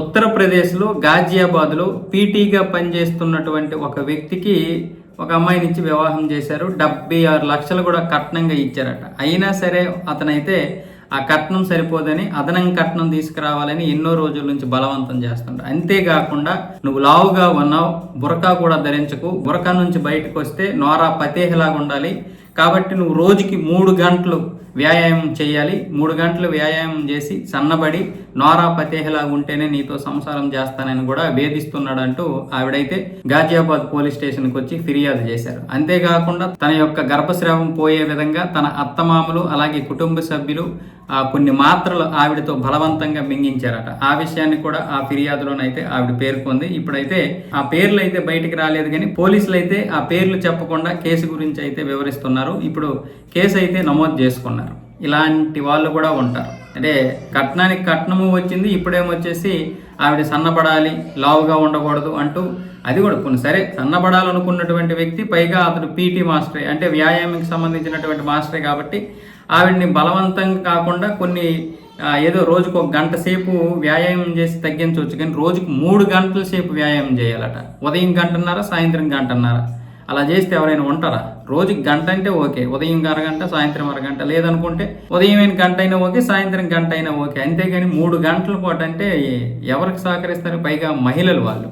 ఉత్తరప్రదేశ్లో గాజియాబాద్లో పీటీగా పనిచేస్తున్నటువంటి ఒక వ్యక్తికి ఒక అమ్మాయినిచ్చి వివాహం చేశారు. డెబ్బై ఆరు లక్షలు కూడా కట్నంగా ఇచ్చారట. అయినా సరే అతనైతే ఆ కట్నం సరిపోదని అదనం కట్నం తీసుకురావాలని ఎన్నో రోజుల నుంచి బలవంతం చేస్తుంటారు అంతేకాకుండా నువ్వు లావుగా ఉన్నావు బురకా కూడా ధరించకు బురకా నుంచి బయటకు వస్తే నోరా పతేహలాగా ఉండాలి. కాబట్టి నువ్వు రోజుకి మూడు గంటలు వ్యాయామం చేయాలి. మూడు గంటలు వ్యాయామం చేసి సన్నబడి నోరా పతేహలాగా ఉంటేనే నీతో సంసారం చేస్తానని కూడా వేధిస్తున్నాడు అంటూ ఆవిడైతే గాజియాబాద్ పోలీస్ స్టేషన్కి వచ్చి ఫిర్యాదు చేశారు. అంతేకాకుండా తన యొక్క గర్భస్రావం పోయే విధంగా తన అత్తమామలు అలాగే కుటుంబ సభ్యులు ఆ కొన్ని మాత్రలు ఆవిడతో బలవంతంగా మింగించారట. ఆ విషయాన్ని కూడా ఆ ఫిర్యాదులోనైతే ఆవిడ పేర్కొంది. ఇప్పుడైతే ఆ పేర్లు అయితే బయటికి రాలేదు కానీ పోలీసులు అయితే ఆ పేర్లు చెప్పకుండా కేసు గురించి అయితే వివరిస్తున్నారు. ఇప్పుడు కేసు అయితే నమోదు చేసుకున్నారు. ఇలాంటి వాళ్ళు కూడా ఉంటారు. అంటే కట్నానికి కట్నము వచ్చింది ఇప్పుడేమొచ్చేసి ఆవిడ సన్నపడాలి లావుగా ఉండకూడదు అంటూ అది కూడా కొన్ని సరే సన్నపడాలనుకున్నటువంటి వ్యక్తి పైగా అతడు పీటీ మాస్టరే అంటే వ్యాయామంకి సంబంధించినటువంటి మాస్టరే కాబట్టి ఆవిడ్ని బలవంతంగా కాకుండా కొన్ని ఏదో రోజుకు ఒక గంట సేపు వ్యాయామం చేసి తగ్గించవచ్చు. కానీ రోజుకు మూడు గంటల సేపు వ్యాయామం చేయాలట. ఉదయం గంటన్నర సాయంత్రం గంటన్నర. అలా చేస్తే ఎవరైనా ఉంటారా? రోజుకి గంట అంటే ఓకే. ఉదయం అరగంట సాయంత్రం అరగంట. లేదనుకుంటే ఉదయం అయిన గంట అయినా ఓకే సాయంత్రం గంట అయినా ఓకే. అంతేగాని మూడు గంటల పాటు అంటే ఎవరికి సహకరిస్తారు? పైగా మహిళలు వాళ్ళు.